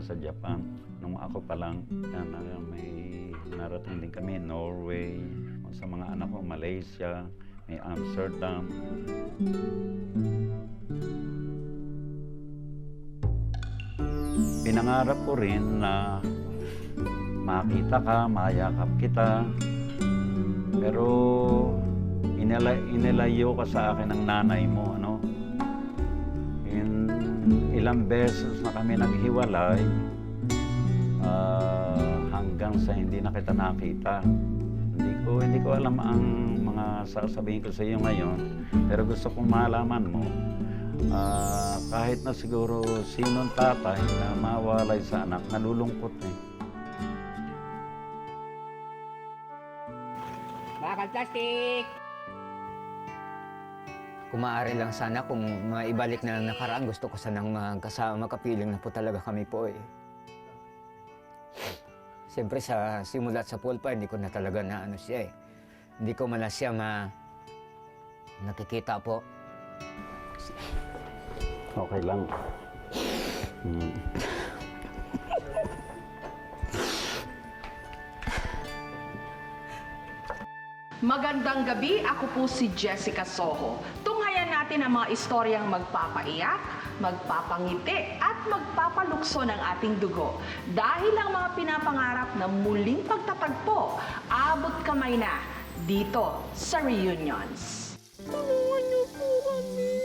noon sa Japan. Nung ako pa lang, yan, may narating din kami, Norway, sa mga anak ko, Malaysia, may Amsterdam. Pinangarap ko rin na makita ka, mayakap kita. Pero inila, inilayo ka sa akin ng nanay mo, ano? Ilang beses na kami naghiwalay ah, hanggang sa hindi na kita nakita. Hindi ko, hindi ko alam ang mga sasabihin ko sa iyo ngayon. Pero gusto kong malaman mo, ah, kahit na siguro sinong tatay na mawalay sa anak, nalulungkot eh. Bakal plastic! Kung maaari lang sana kung maibalik na lang nakaraan, gusto ko sanang magkasama, kapiling na po talaga kami po eh. Siyempre sa simulat sa pulpa, hindi ko na talaga na ano siya eh. Hindi ko mala siya ma nakikita po. Okay lang. Hmm. Magandang gabi, ako po si Jessica Soho. Natin ang mga istoryang magpapaiyak, magpapangiti at magpapalukso ng ating dugo. Dahil ang mga pinapangarap na muling pagtatagpo, abot kamay na dito sa Reunions. Mundo'y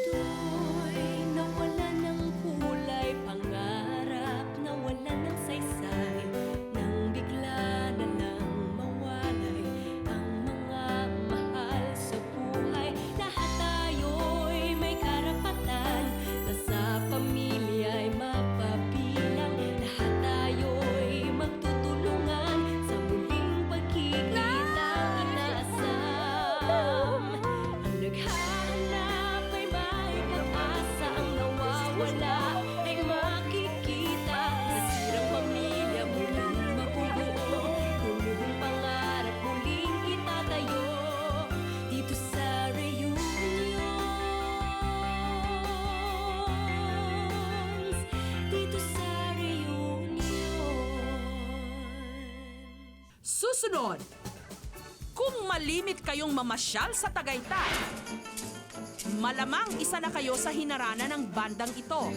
Susunod, kung malimit kayong mamasyal sa Tagaytay, malamang isa na kayo sa hinarana ng bandang ito.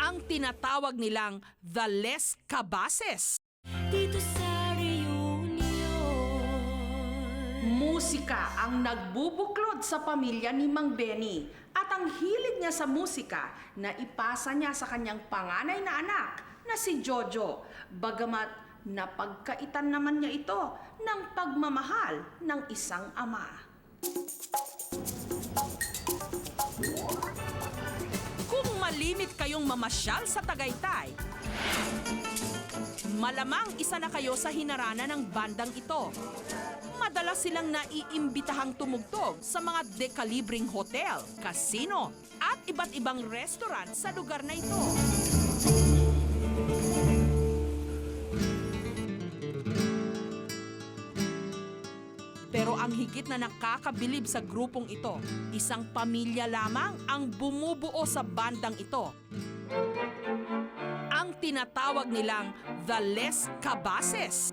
Ang tinatawag nilang The Les Cabases. Dito sa Musika ang nagbubuklod sa pamilya ni Mang Benny at ang hilig niya sa musika na ipasa niya sa kanyang panganay na anak na si Jojo. Bagamat napagkaitan naman niya ito ng pagmamahal ng isang ama. Kung malimit kayong mamasyal sa Tagaytay, malamang isa na kayo sa hinarana ng bandang ito madalas silang naiimbitahang tumugtog sa mga dekalibring hotel, casino, at iba't ibang restaurant sa lugar na ito. Pero ang higit na nakakabilib sa grupong ito, isang pamilya lamang ang bumubuo sa bandang ito. Ang tinatawag nilang The Les Cabases.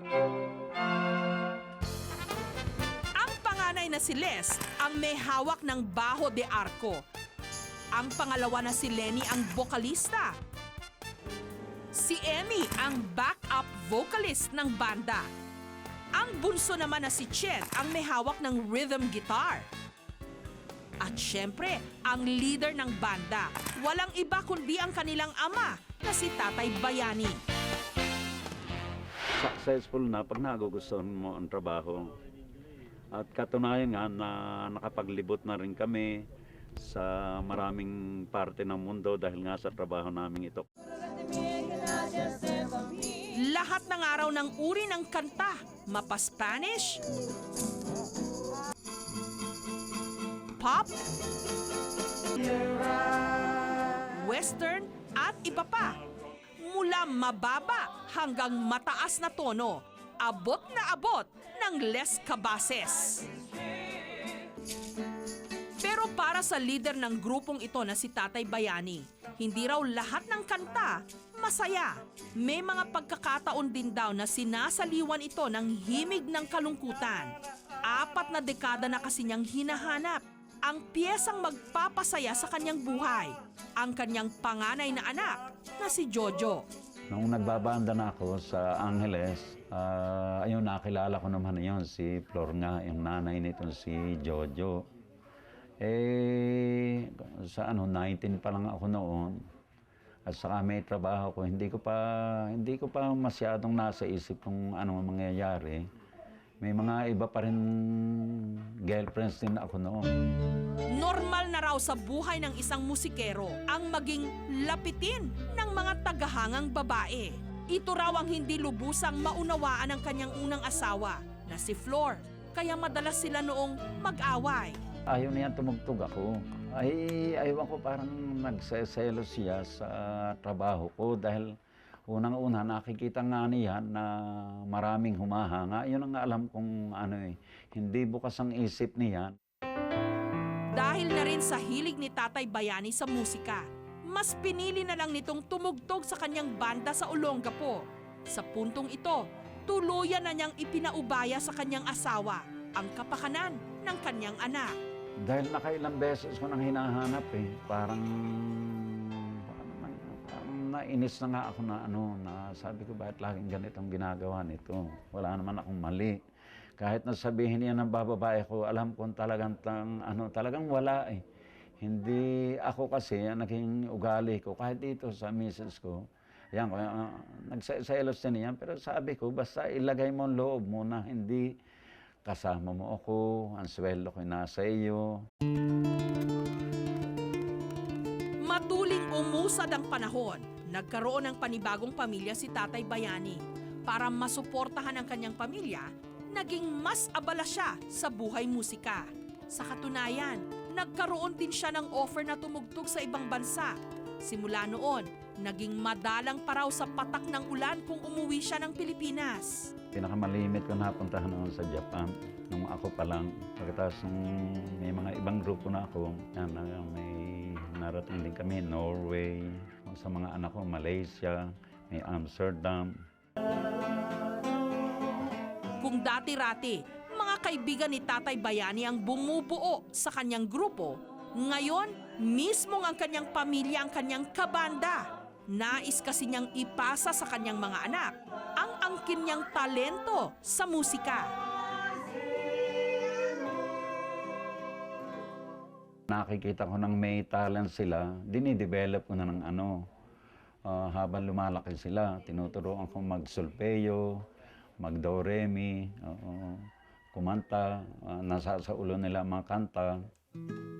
Ang panganay na si Les ang may hawak ng baho de arco. Ang pangalawa na si Lenny ang bokalista. Si Emmy ang backup vocalist ng banda. Ang bunso naman na si Chet ang may hawak ng rhythm guitar. At syempre, ang leader ng banda, walang iba kundi ang kanilang ama na si Tatay Bayani. Successful na pag nagugustuhan mo ang trabaho. At katunayan nga na nakapaglibot na rin kami sa maraming parte ng mundo dahil nga sa trabaho namin ito. Lahat ng araw ng uri ng kanta, mapa-Spanish, pop, western at iba pa. Mula mababa hanggang mataas na tono, abot na abot ng Les Cabases. Pero para sa leader ng grupong ito na si Tatay Bayani, hindi raw lahat ng kanta masaya. May mga pagkakataon din daw na sinasaliwan ito ng himig ng kalungkutan. Apat na dekada na kasi niyang hinahanap ang piyesang magpapasaya sa kanyang buhay, ang kanyang panganay na anak na si Jojo. Nung nagbabanda na ako sa Angeles, ah, ayun, nakilala ko naman yun, si Flor nga, yung nanay nito, si Jojo. Eh, sa ano, 19 pa lang ako noon. At saka may trabaho ko, hindi ko pa, hindi ko pa masyadong nasa isip kung ano ang mangyayari. May mga iba pa rin girlfriends din ako noon. Normal na raw sa buhay ng isang musikero ang maging lapitin ng mga tagahangang babae. Ito raw ang hindi lubusang maunawaan ng kanyang unang asawa na si Flor. Kaya madalas sila noong mag-away. Ayaw niya tumugtog ako. Ay, ayaw ko parang nagseselo siya sa trabaho ko dahil unang-una nakikita nga niya na maraming humahanga. Yun ang alam kong ano eh, hindi bukas ang isip niya. Dahil na rin sa hilig ni Tatay Bayani sa musika, mas pinili na lang nitong tumugtog sa kanyang banda sa Olongapo. Sa puntong ito, tuluyan na niyang ipinaubaya sa kanyang asawa ang kapakanan ng kanyang anak. Dahil nakailang beses ko nang hinahanap eh. Parang, parang nainis na nga ako na ano, na sabi ko bakit laging ganitong ginagawa nito. Wala naman akong mali. Kahit na sabihin niya ng bababae ko, alam ko talagang, tang, ano, talagang wala eh. Hindi ako kasi, ang naging ugali ko, kahit dito sa misis ko, yan, uh, nagseselos din yan. Pero sabi ko, basta ilagay mo ang loob mo na hindi kasama mo ako, ang sweldo ko nasa iyo. Matuling umusad ang panahon, nagkaroon ng panibagong pamilya si Tatay Bayani. Para masuportahan ang kanyang pamilya, naging mas abala siya sa buhay musika. Sa katunayan, nagkaroon din siya ng offer na tumugtog sa ibang bansa. Simula noon, naging madalang pa raw sa patak ng ulan kung umuwi siya ng Pilipinas. Pinakamalimit ko napuntahan noon sa Japan nung ako pa lang. Pagkatapos nung may mga ibang grupo na ako, na, may narating din kami, Norway, sa mga anak ko, Malaysia, may Amsterdam. Kung dati-rati, mga kaibigan ni Tatay Bayani ang bumubuo sa kanyang grupo, ngayon, mismo ang kanyang pamilya ang kanyang kabanda. Nais kasi niyang ipasa sa kanyang mga anak ang angkin niyang talento sa musika. Nakikita ko ng may talent sila, dinidevelop ko na ng ano. Ah, habang lumalaki sila, tinuturuan ko mag-solfeo, mag-do-re-mi, oo, kumanta, uh, nasa sa ulo nila mga kanta.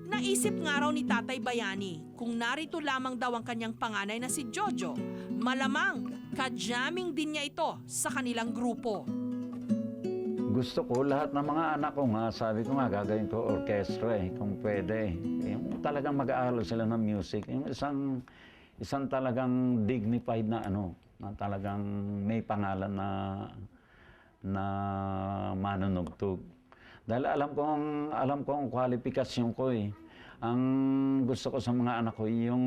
Naisip nga raw ni Tatay Bayani kung narito lamang daw ang kanyang panganay na si Jojo, malamang kajamming din niya ito sa kanilang grupo. Gusto ko lahat ng mga anak ko nga, sabi ko nga gagawin ko orchestra eh, kung pwede. Yung talagang mag-aaral sila ng music. Yung isang, isang talagang dignified na ano, na talagang may pangalan na na manunugtog. Dahil alam ko ang alam ko ang kwalifikasyon ko eh. Ang gusto ko sa mga anak ko yung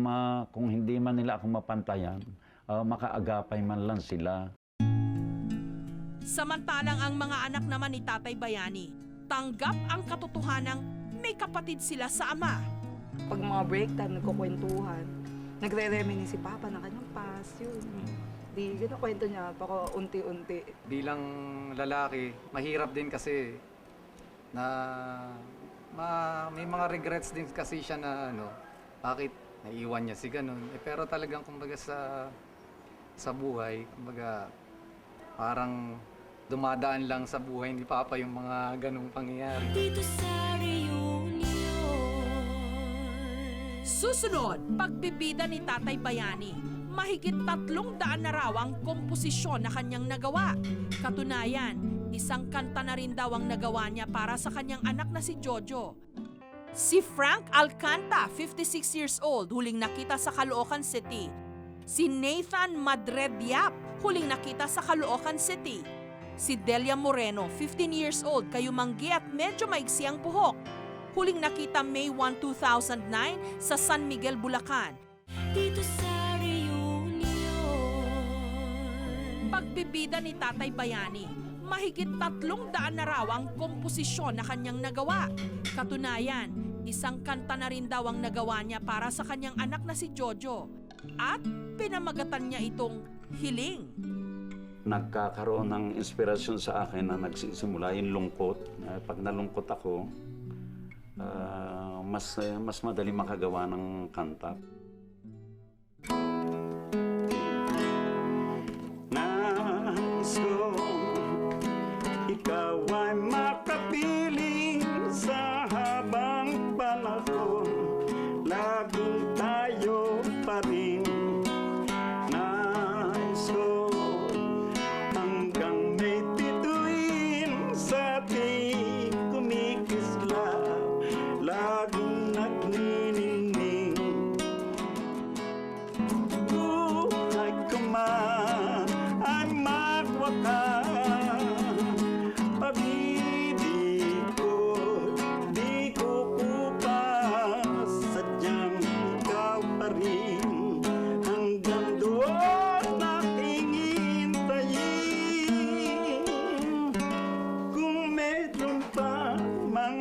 ma, kung hindi man nila ako mapantayan, ah, makaagapay man lang sila. Samantalang ang mga anak naman ni Tatay Bayani, tanggap ang katotohanang may kapatid sila sa ama. Pag mga break time, nagkukwentuhan. Nagre-reminisce si Papa ng kanyang past, yun. Di, gano'n kwento niya, pako unti-unti. bilang lalaki, mahirap din kasi na ma, may mga regrets din kasi siya na ano, bakit naiwan niya si ganun. Eh, pero talagang kumbaga sa sa buhay, kumbaga parang dumadaan lang sa buhay ni Papa yung mga ganung pangyayari. Dito sa Susunod, pagbibida ni Tatay Bayani. Mahigit tatlong daan na raw ang komposisyon na kanyang nagawa. Katunayan, isang kanta na rin daw ang nagawa niya para sa kanyang anak na si Jojo. Si Frank Alcanta, 56 years old, huling nakita sa Caloocan City. Si Nathan Madrediap, huling nakita sa Caloocan City. Si Delia Moreno, 15 years old, kayumanggi at medyo maigsi ang buhok. Huling nakita May 1, 2009 sa San Miguel, Bulacan. Dito sa reunion Pagbibida ni Tatay Bayani, mahigit tatlong daan na raw ang komposisyon na kanyang nagawa. Katunayan, isang kanta na rin daw ang nagawa niya para sa kanyang anak na si Jojo. At pinamagatan niya itong Hiling. Nagkakaroon ng inspirasyon sa akin na nagsisimula yung lungkot. Uh, pag nalungkot ako, ah, mas, mas madali makagawa ng kanta. Nais ko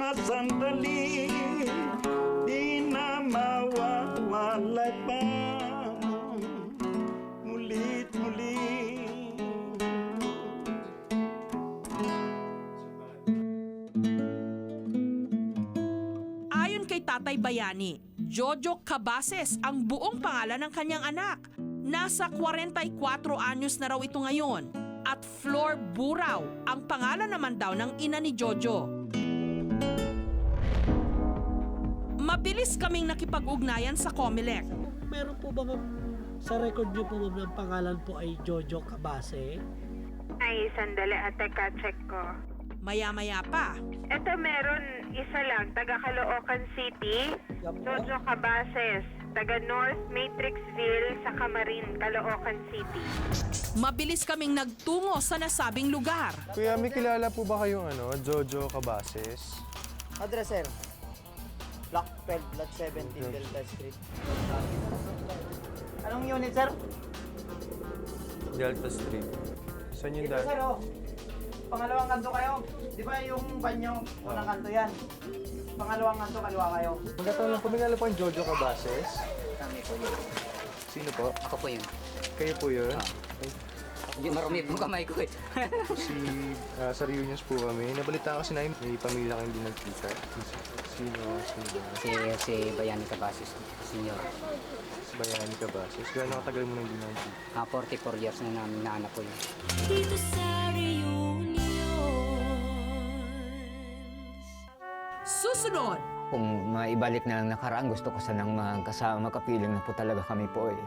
mga sandali Di na mawawalay pa Mulit muli Ayon kay Tatay Bayani, Jojo Cabases ang buong pangalan ng kanyang anak. Nasa 44 anyos na raw ito ngayon. At Flor Buraw ang pangalan naman daw ng ina ni Jojo. Mabilis kaming nakipag-ugnayan sa Comelec. Meron po ba ma'am, sa record niyo po ma'am ng pangalan po ay Jojo Cabase? Ay, sandali at teka, check ko. Maya-maya pa, Ito meron isa lang, taga Caloocan City, Yan po. Jojo Cabases, taga North Matrixville sa Camarin, Caloocan City. mabilis kaming nagtungo sa nasabing lugar. Kuya, may kilala po ba kayong ano, Jojo Cabases? Address, sir. Block 12, Lot 17, Delta Street. Anong unit, sir? Delta Street. Saan yung dati? sir, oh. Pangalawang kanto kayo. Di ba yung banyo, unang kanto yan? Pangalawang kanto, kaliwa kayo. Magkataon lang kilala po kayong Jojo Cabases? Kami po yun. Sino po? Ako po yun. Kayo po yun? Hindi marumi po kamay ko eh. Si, ah, sa reunions po kami. Nabalita kasi namin may pamilya kayong hindi nagkita. Sino? Sino? si, si Bayani Cabases, senior. Si Bayani Cabases. Gano'ng katagal mo nang hindi nagkita? Ah, 44 years na namin na anak ko yun. Dito sa reunion Susunod, Kung maibalik na lang nakaraan, gusto ko sanang magkasama, kapiling na po talaga kami po eh.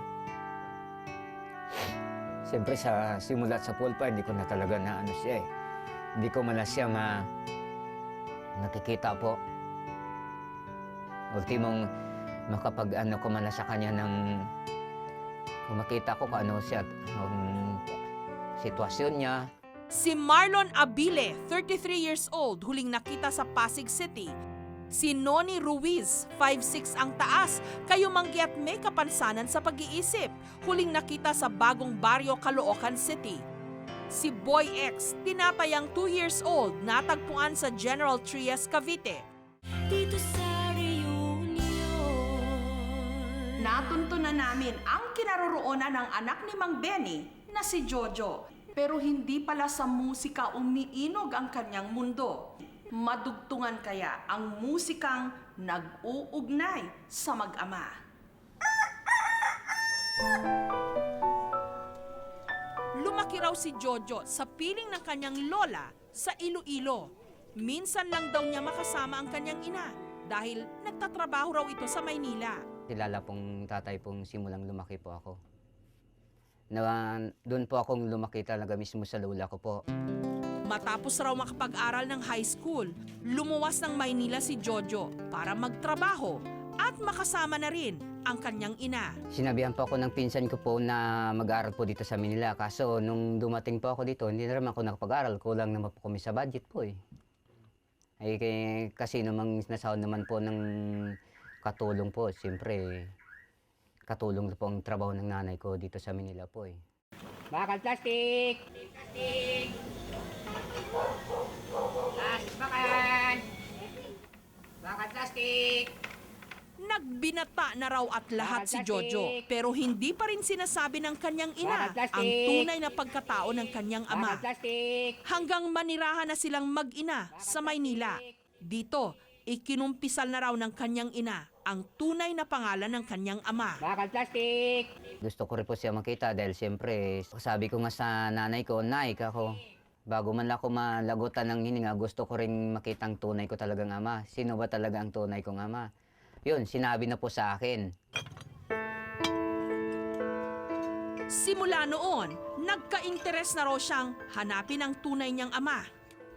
Siyempre sa simula sa pulpa, hindi ko na talaga na ano siya eh. Hindi ko mala siya ma nakikita po. Ultimong makapag ano ko mala sa kanya ng kung makita ko kung ano siya, ang sitwasyon niya, Si Marlon Abile, 33 years old, huling nakita sa Pasig City. Si Noni Ruiz, 5'6 ang taas, kayo manggiat may kapansanan sa pag-iisip, huling nakita sa bagong baryo Caloocan City. Si Boy X, tinatayang 2 years old, natagpuan sa General Trias, Cavite. Dito sa reunion Natuntunan namin ang kinaroroonan ng anak ni Mang Benny na si Jojo. Pero hindi pala sa musika umiinog ang kanyang mundo. Madugtungan kaya ang musikang nag-uugnay sa mag-ama. Lumaki raw si Jojo sa piling ng kanyang lola sa Iloilo. Minsan lang daw niya makasama ang kanyang ina dahil nagtatrabaho raw ito sa Maynila. Kilala pong tatay pong simulang lumaki po ako. Na, doon po akong lumaki talaga mismo sa lola ko po. Matapos raw makapag-aral ng high school, lumuwas ng Maynila si Jojo para magtrabaho at makasama na rin ang kanyang ina. Sinabihan po ako ng pinsan ko po na mag-aaral po dito sa Manila. Kaso nung dumating po ako dito, hindi na naman ako nakapag-aral. Kulang naman po kami sa budget po eh. Ay kay- kasi namang nasahod naman po ng katulong po. Siyempre, katulong po ang trabaho ng nanay ko dito sa Manila po eh. Bakal plastic! Plastic! Bakal! Bakal plastic! Nagbinata na raw at lahat si Jojo pero hindi pa rin sinasabi ng kanyang ina ang tunay na pagkatao ng kanyang ama. Hanggang manirahan na silang mag-ina sa Maynila. Dito, ikinumpisal na raw ng kanyang ina ang tunay na pangalan ng kanyang ama. Bakal plastic! Gusto ko rin po siya makita dahil siyempre, sabi ko nga sa nanay ko, Nay, ako, bago man lang ako malagutan ng hininga, gusto ko rin makita ang tunay ko talagang ama. Sino ba talaga ang tunay kong ama? Yun, sinabi na po sa akin. Simula noon, nagka-interes na raw siyang hanapin ang tunay niyang ama.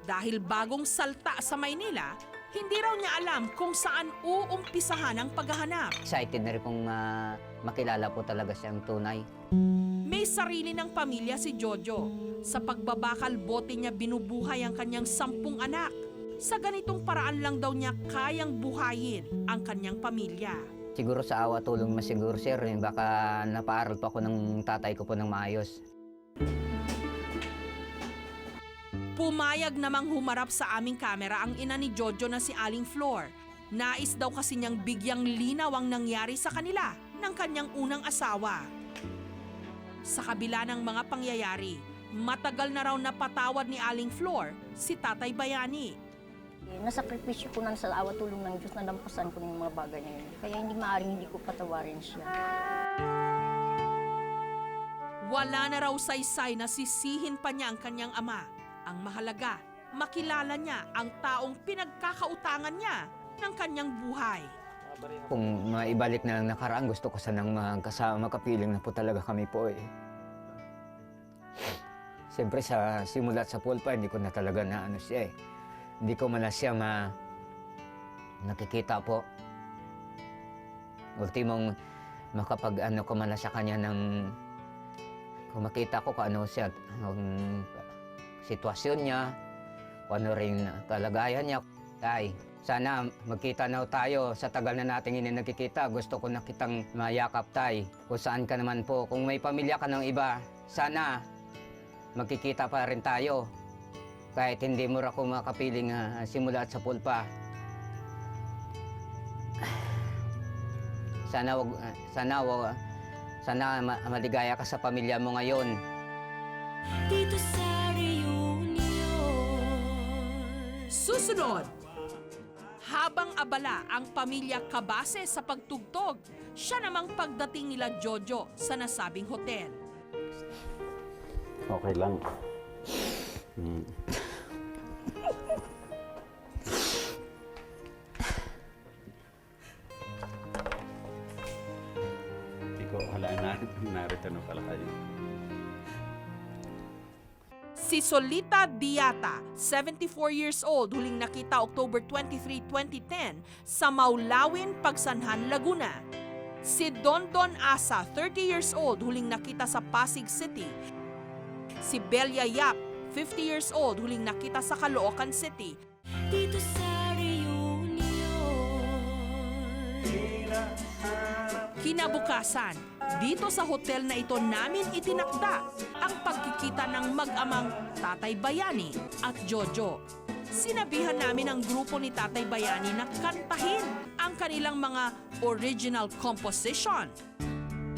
Dahil bagong salta sa Maynila, hindi raw niya alam kung saan uumpisahan ang paghahanap. Excited na rin pong ah, makilala po talaga siyang tunay. May sarili ng pamilya si Jojo. Sa pagbabakal bote niya binubuhay ang kanyang sampung anak. Sa ganitong paraan lang daw niya kayang buhayin ang kanyang pamilya. Siguro sa awa tulong mas siguro sir, eh, baka napaaral pa ako ng tatay ko po ng maayos. Pumayag namang humarap sa aming kamera ang ina ni Jojo na si Aling Flor. Nais daw kasi niyang bigyang linaw ang nangyari sa kanila ng kanyang unang asawa. Sa kabila ng mga pangyayari, matagal na raw napatawad ni Aling Flor si Tatay Bayani. Eh, Nasakripisyo ko na sa awa tulong ng Diyos na lampasan ko ng mga bagay na yun. Kaya hindi maaaring hindi ko patawarin siya. Wala na raw saysay na sisihin pa niya ang kanyang ama. Ang mahalaga, makilala niya ang taong pinagkakautangan niya ng kanyang buhay. Kung maibalik na lang nakaraan, gusto ko sanang magkasama, kapiling na po talaga kami po eh. Siyempre sa simulat sa pulpa, hindi ko na talaga na ano siya eh. Hindi ko man siya ma nakikita po. Ultimong makapag ano ko man na sa kanya ng kung makita ko kung ano siya, ang sitwasyon niya, kung ano rin kalagayan niya. Tay, sana magkita na tayo sa tagal na nating hindi nagkikita. Gusto ko na kitang mayakap, Tay. Kung saan ka naman po. Kung may pamilya ka ng iba, sana magkikita pa rin tayo. Kahit hindi mo ako makapiling ah, simula sa pulpa. Sana wag, ah, sana wag, sana ma- maligaya ka sa pamilya mo ngayon. Dito sa reunion Susunod, habang abala ang pamilya Kabase sa pagtugtog, siya namang pagdating nila Jojo sa nasabing hotel. Okay lang. Hmm. Si Solita Diata, 74 years old, huling nakita October 23, 2010 sa Maulawin, Pagsanhan, Laguna. Si Don Don Asa, 30 years old, huling nakita sa Pasig City. Si Belia Yap, 50 years old, huling nakita sa Caloocan City. Dito sa reunion Kinabukasan, dito sa hotel na ito namin itinakda ang pagkikita ng mag-amang Tatay Bayani at Jojo. Sinabihan namin ang grupo ni Tatay Bayani na kantahin ang kanilang mga original composition.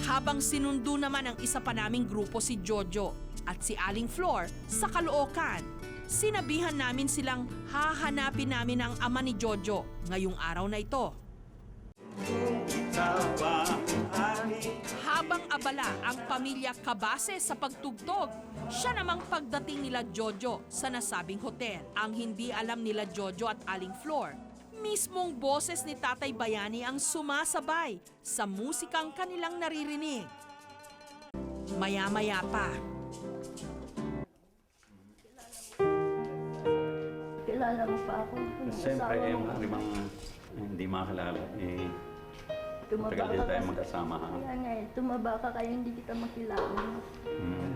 Habang sinundo naman ang isa pa naming grupo si Jojo at si Aling Flor sa Caloocan. Sinabihan namin silang hahanapin namin ang ama ni Jojo ngayong araw na ito. Habang abala ang pamilya Kabase sa pagtugtog, siya namang pagdating nila Jojo sa nasabing hotel. Ang hindi alam nila Jojo at Aling Flor, mismong boses ni Tatay Bayani ang sumasabay sa musikang kanilang naririnig. Maya-maya pa, Kilala mo pa ako. Siyempre, mo. limang hindi makakilala, eh, Tumaba tagal din ka tayo magkasama ha. Kaya nga eh, tumaba ka kaya hindi kita makilala. Hmm.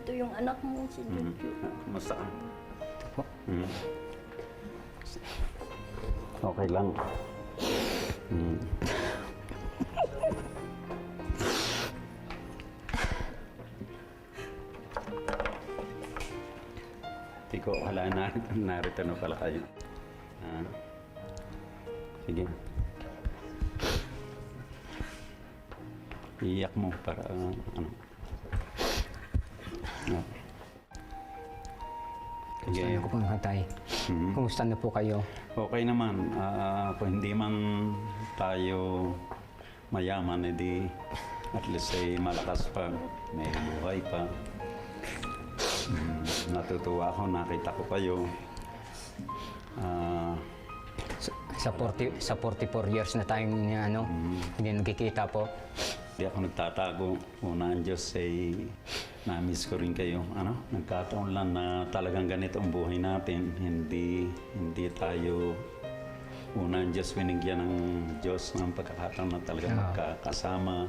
Ito yung anak mo, si Hmm. Jojo. Kumusta ka? po. Hmm. Okay lang. Hmm. Hindi ko wala narito, narito na pala kayo. Sige. Iiyak mo para ah, ano. Ah. Gusto niyo ko pong hatay. Mhm. Kumusta na po kayo? Okay naman. Ah, kung hindi man tayo mayaman, edi at least ay malakas pa. May buhay pa. Mm, natutuwa ako, nakita ko kayo. Ah, Sa, sa, 40, sa 44 years na tayong ano, hindi nagkikita po. Hindi ako nagtatago. Una ang Diyos ay na-miss ko rin kayo. Ano? Nagkataon lang na talagang ganito ang buhay natin. Hindi, hindi tayo una ang Diyos binigyan ng Diyos ng pagkakataon na talaga Ah. magkakasama.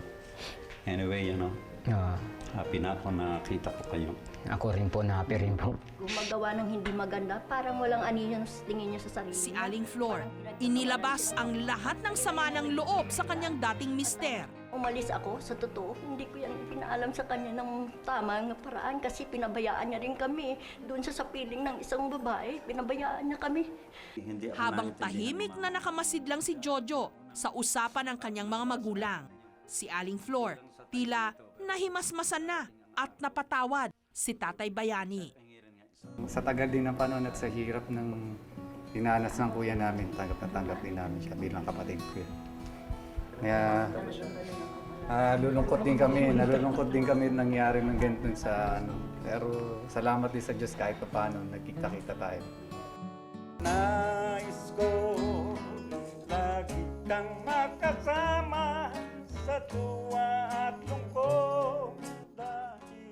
Anyway, ano, Ah, happy na ako na kita ko kayo. ako rin po, na happy rin po. Gumagawa ng hindi maganda, parang walang anino sa tingin niya sa sarili Si. Aling Flor, inilabas ang lahat ng sama ng loob sa kanyang dating mister. Umalis ako, sa totoo, hindi ko yan pinaalam sa kanya ng tama ng paraan kasi pinabayaan niya rin kami. Doon sa sa piling ng isang babae, pinabayaan niya kami. Hindi ako Habang naintindihan tahimik na nakamasid lang si Jojo sa usapan ng kanyang mga magulang. Si Aling Flor, tila nahimasmasan na at napatawad si Tatay Bayani. Sa tagal din ng panahon at sa hirap ng dinanas ng kuya namin, tanggap na tanggap din namin siya bilang kapatid ko. yun. Kaya ah, lulungkot din kami, nalulungkot din kami nangyari ng ganito sa ano. Pero salamat din sa Diyos kahit pa paano, nagkita-kita tayo. Nais ko lagi kang makasama sa tuwa at lungkot.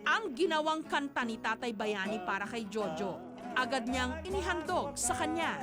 Ang ginawang kanta ni Tatay Bayani para kay Jojo, agad niyang inihandog sa kanya.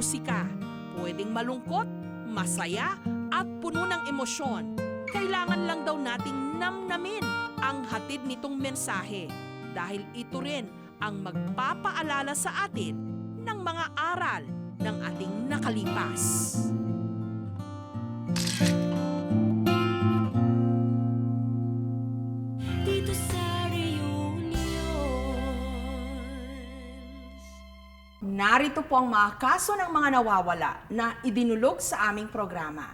Musika. Pwedeng malungkot, masaya, at puno ng emosyon. Kailangan lang daw nating namnamin ang hatid nitong mensahe dahil ito rin ang magpapaalala sa atin ng mga aral ng ating nakalipas. Narito po ang mga kaso ng mga nawawala na idinulog sa aming programa.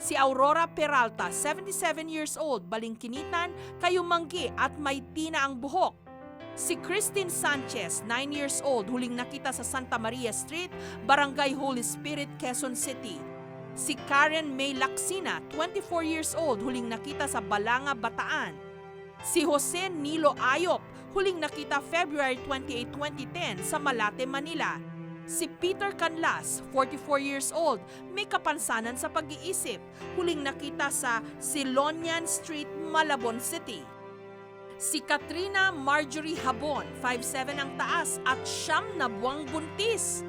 Si Aurora Peralta, 77 years old, balingkinitan, kayumanggi at may tina ang buhok. Si Christine Sanchez, 9 years old, huling nakita sa Santa Maria Street, Barangay Holy Spirit, Quezon City. Si Karen May Laksina, 24 years old, huling nakita sa Balanga, Bataan. Si Jose Nilo Ayop, huling nakita February 28, 2010 sa Malate, Manila. Si Peter Canlas, 44 years old, may kapansanan sa pag-iisip, huling nakita sa Silonian Street, Malabon City. Si Katrina Marjorie Habon, 5'7 ang taas at siyam na buwang buntis.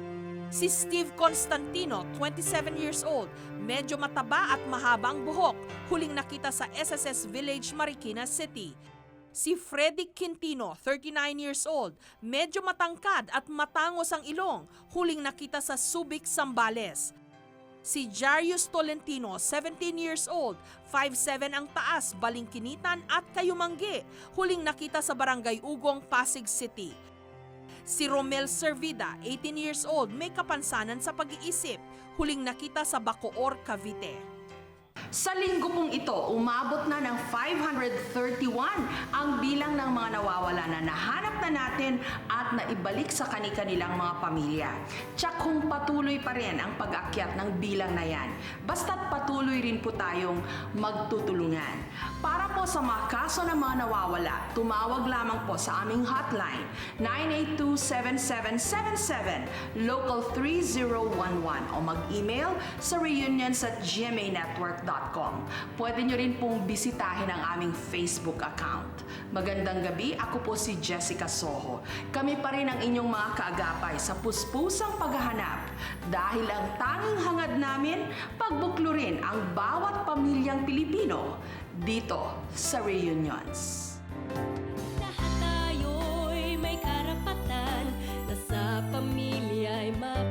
Si Steve Constantino, 27 years old, medyo mataba at mahaba ang buhok, huling nakita sa SSS Village, Marikina City. Si Freddy Quintino, 39 years old, medyo matangkad at matangos ang ilong, huling nakita sa Subic, Sambales. Si Jarius Tolentino, 17 years old, 5'7 ang taas, balingkinitan at kayumanggi, huling nakita sa Barangay Ugong, Pasig City. Si Romel Servida, 18 years old, may kapansanan sa pag-iisip. Huling nakita sa Bacoor, Cavite. Sa linggo pong ito, umabot na ng 531 ang bilang ng mga nawawala na nahanap na natin at naibalik sa kani-kanilang mga pamilya. Tsak kung patuloy pa rin ang pag-akyat ng bilang na yan. Basta't patuloy rin po tayong magtutulungan. Para po sa mga kaso ng mga nawawala, tumawag lamang po sa aming hotline 982-7777, local 3011 o mag-email sa reunions at gmanetwork.com www.ecosystemradio.com. Pwede nyo rin pong bisitahin ang aming Facebook account. Magandang gabi, ako po si Jessica Soho. Kami pa rin ang inyong mga kaagapay sa puspusang paghahanap dahil ang tanging hangad namin, pagbuklurin ang bawat pamilyang Pilipino dito sa Reunions. Lahat tayo'y may karapatan na sa pamilya'y mapagpapalit.